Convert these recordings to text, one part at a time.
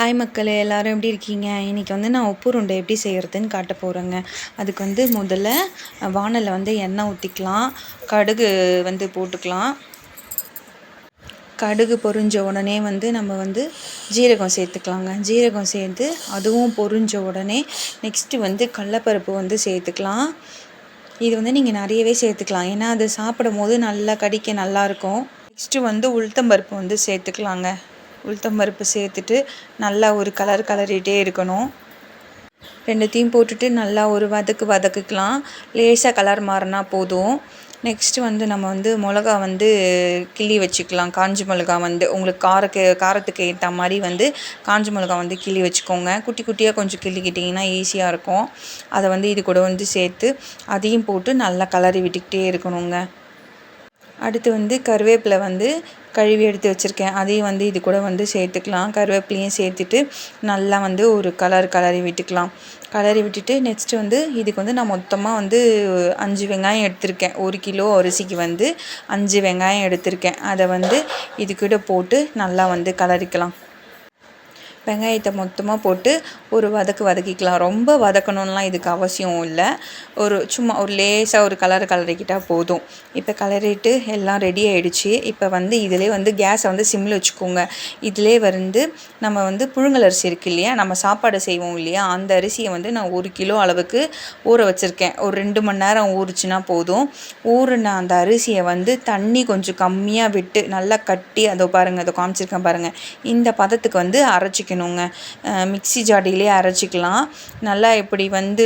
Hi மக்களே எல்லாரும் எப்படி இருக்கீங்க? இன்றைக்கி வந்து நான் உப்பு உருண்டை எப்படி செய்கிறதுன்னு காட்ட போகிறேங்க அதுக்கு வந்து முதல்ல வானலில் வந்து எண்ணெய் ஊற்றிக்கலாம் கடுகு வந்து போட்டுக்கலாம். கடுகு பொரிஞ்ச உடனே வந்து நம்ம வந்து ஜீரகம் சேர்த்துக்கலாங்க. ஜீரகம் சேர்த்து அதுவும் பொரிஞ்ச உடனே நெக்ஸ்ட்டு வந்து கடலப்பருப்பு வந்து சேர்த்துக்கலாம். இது வந்து நீங்கள் நிறையவே சேர்த்துக்கலாம். ஏன்னா அது சாப்பிடும் போது நல்லா கடிக்க நல்லாயிருக்கும் நெக்ஸ்ட்டு வந்து உளுத்தம்பருப்பு வந்து சேர்த்துக்கலாங்க. உளுத்தம் பருப்பு சேர்த்துட்டு நல்லா ஒரு கலர் கலரிட்டே இருக்கணும். ரெண்டுத்தையும் போட்டுட்டு நல்லா ஒரு வதக்கு வதக்குக்கலாம். லேசாக கலர் மாறினா போதும். நெக்ஸ்ட்டு வந்து நம்ம வந்து மிளகா வந்து கிள்ளி வச்சுக்கலாம். காஞ்சி மிளகா வந்து உங்களுக்கு காரக்கு காரத்துக்கு ஏற்ற மாதிரி வந்து காஞ்சி மிளகா வந்து கிள்ளி வச்சுக்கோங்க. குட்டி குட்டியாக கொஞ்சம் கிள்ளிக்கிட்டிங்கன்னா ஈஸியாக இருக்கும். அதை வந்து இது கூட வந்து சேர்த்து அதையும் போட்டு நல்லா கலரி விட்டுக்கிட்டே இருக்கணுங்க. அடுத்து வந்து கருவேப்பிலை வந்து கழுவி எடுத்து வச்சுருக்கேன். அதையும் வந்து இது கூட வந்து சேர்த்துக்கலாம். கருவேப்பிலையும் சேர்த்துட்டு நல்லா வந்து ஒரு கலர் கலரி விட்டுக்கலாம். கலரி விட்டுட்டு நெக்ஸ்ட்டு வந்து இதுக்கு வந்து நான் மொத்தமாக வந்து அஞ்சு வெங்காயம் எடுத்திருக்கேன். ஒரு கிலோ அரிசிக்கு வந்து அஞ்சு வெங்காயம் எடுத்திருக்கேன். அதை வந்து இதுக்கிட்ட போட்டு நல்லா வந்து கலரிக்கலாம். வெங்காயத்தை மொத்தமாக போட்டு ஒரு வதக்கு வதக்கிக்கலாம். ரொம்ப வதக்கணும்லாம் இதுக்கு அவசியம் இல்லை. ஒரு சும்மா ஒரு லேசாக ஒரு கலர் கலரிக்கிட்டால் போதும். இப்போ கலரிட்டு எல்லாம் ரெடி ஆகிடுச்சு இப்போ வந்து இதிலே வந்து கேஸை வந்து சிம்மில் வச்சுக்கோங்க. இதிலே வந்து நம்ம வந்து புழுங்கல் அரிசி இருக்குது இல்லையா? நம்ம சாப்பாடு செய்வோம் இல்லையா? அந்த அரிசியை வந்து நான் ஒரு கிலோ அளவுக்கு ஊற வச்சுருக்கேன். ஒரு ரெண்டு மணி நேரம் ஊறுச்சுன்னா போதும். ஊறுன அந்த அரிசியை வந்து தண்ணி கொஞ்சம் கம்மியாக விட்டு நல்லா கட்டி அதை பாருங்கள் அதை காமிச்சிருக்கேன் பாருங்கள் இந்த பதத்துக்கு வந்து அரைச்சிக்கணும். அரைக்கணுங்க மிக்ஸி ஜாடியிலே அரைச்சிக்கலாம். நல்லா இப்படி வந்து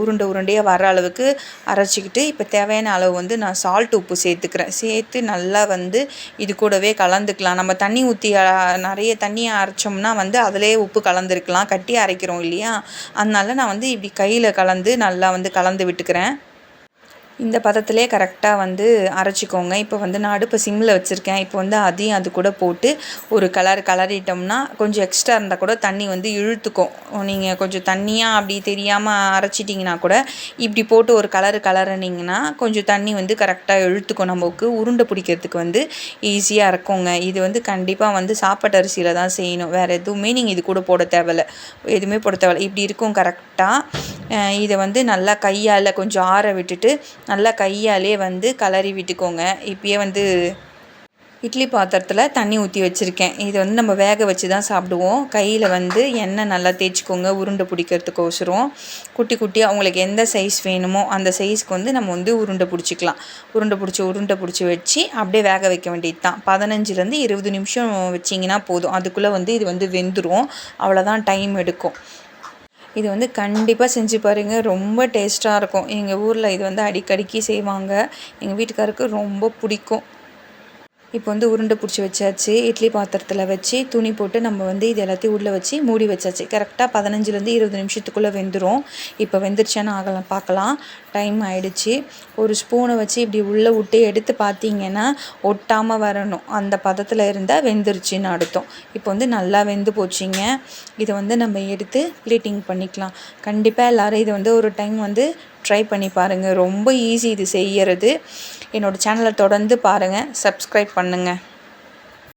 உருண்டை உருண்டையாக வர அளவுக்கு அரைச்சிக்கிட்டு இப்போ தேவையான அளவு வந்து நான் சால்ட் உப்பு சேர்த்துக்கிறேன். சேர்த்து நல்லா வந்து இது கூடவே கலந்துக்கலாம். நம்ம தண்ணி ஊற்றி நிறைய தண்ணியை அரைச்சோம்னா வந்து அதிலே உப்பு கலந்துருக்கலாம். கட்டி அரைக்கிறோம் இல்லையா? அதனால நான் வந்து இப்படி கையில் கலந்து நல்லா வந்து கலந்து விட்டுக்கிறேன். இந்த பதத்திலே கரெக்டாக வந்து அரைச்சிக்கோங்க. இப்போ வந்து நான் அடுப்பை சிம்மில் வச்சுருக்கேன். இப்போ வந்து அதையும் அது கூட போட்டு ஒரு கலர் கலரிட்டோம்னா கொஞ்சம் எக்ஸ்ட்ரா இருந்தால் கூட தண்ணி வந்து இழுத்துக்கும் நீங்கள் கொஞ்சம் தண்ணியாக அப்படி தெரியாமல் அரைச்சிட்டிங்கன்னா கூட இப்படி போட்டு ஒரு கலர் கலரினிங்கன்னா கொஞ்சம் தண்ணி வந்து கரெக்டாக இழுத்துக்கும் நமக்கு உருண்டை பிடிக்கிறதுக்கு வந்து ஈஸியாக இருக்குங்க. இது வந்து கண்டிப்பாக வந்து சாப்பாட்டு அரிசியில் தான் செய்யணும். வேறு எதுவுமே நீங்கள் இது கூட போட தேவையில்ல. எதுவுமே போட தேவையில்ல. இப்படி இருக்கும் கரெக்டாக இதை வந்து நல்லா கையால் கொஞ்சம் ஆற விட்டுட்டு நல்லா கையாலே வந்து கலரி விட்டுக்கோங்க. இப்பயே வந்து இட்லி பாத்திரத்தில் தண்ணி ஊற்றி வச்சுருக்கேன். இதை வந்து நம்ம வேக வச்சு தான் சாப்பிடுவோம். கையில் வந்து எண்ணெய் நல்லா தேய்ச்சிக்கோங்க உருண்டை பிடிக்கிறதுக்கோசரம். குட்டி குட்டியாக அவங்களுக்கு எந்த சைஸ் வேணுமோ அந்த சைஸ்க்கு வந்து நம்ம வந்து உருண்டை பிடிச்சிக்கலாம். உருண்டை பிடிச்சி உருண்டை பிடிச்சி வச்சு அப்படியே வேக வைக்க வேண்டியது தான் பதினஞ்சுலேருந்து இருபது நிமிஷம் வச்சிங்கன்னா போதும். அதுக்குள்ளே வந்து இது வந்து வெந்துடும் அவ்வளோதான் டைம் எடுக்கும். இது வந்து கண்டிப்பாக செஞ்சு பாருங்கள் ரொம்ப டேஸ்ட்டாக இருக்கும். எங்கள் ஊரில் இது வந்து அடிக்கடிக்கு செய்வாங்க. எங்கள் வீட்டுக்காருக்கு ரொம்ப பிடிக்கும். இப்போ வந்து உருண்டை பிடிச்சி வச்சாச்சு. இட்லி பாத்திரத்தில் வச்சு துணி போட்டு நம்ம வந்து இது எல்லாத்தையும் உள்ளே வச்சு மூடி வச்சாச்சு. கரெக்டாக பதினஞ்சுலேருந்து இருபது நிமிஷத்துக்குள்ளே வெந்துடும் இப்போ வெந்துருச்சான்னு ஆகலாம் பார்க்கலாம். டைம் ஆயிடுச்சு. ஒரு ஸ்பூனை வச்சு இப்படி உள்ளே விட்டு எடுத்து பார்த்தீங்கன்னா ஒட்டாமல் வரணும். அந்த பதத்தில் இருந்தால் வெந்துருச்சுன்னு அர்த்தம். இப்போ வந்து நல்லா வெந்து போச்சுங்க. இதை வந்து நம்ம எடுத்து ப்ளீட்டிங் பண்ணிக்கலாம். கண்டிப்பாக எல்லோரும் இதை வந்து ஒரு டைம் வந்து ட்ரை பண்ணி பாருங்கள் ரொம்ப ஈஸி இது செய்கிறது என்னோடய சேனலை தொடர்ந்து பாருங்கள் சப்ஸ்கிரைப் பண்ணுங்கள்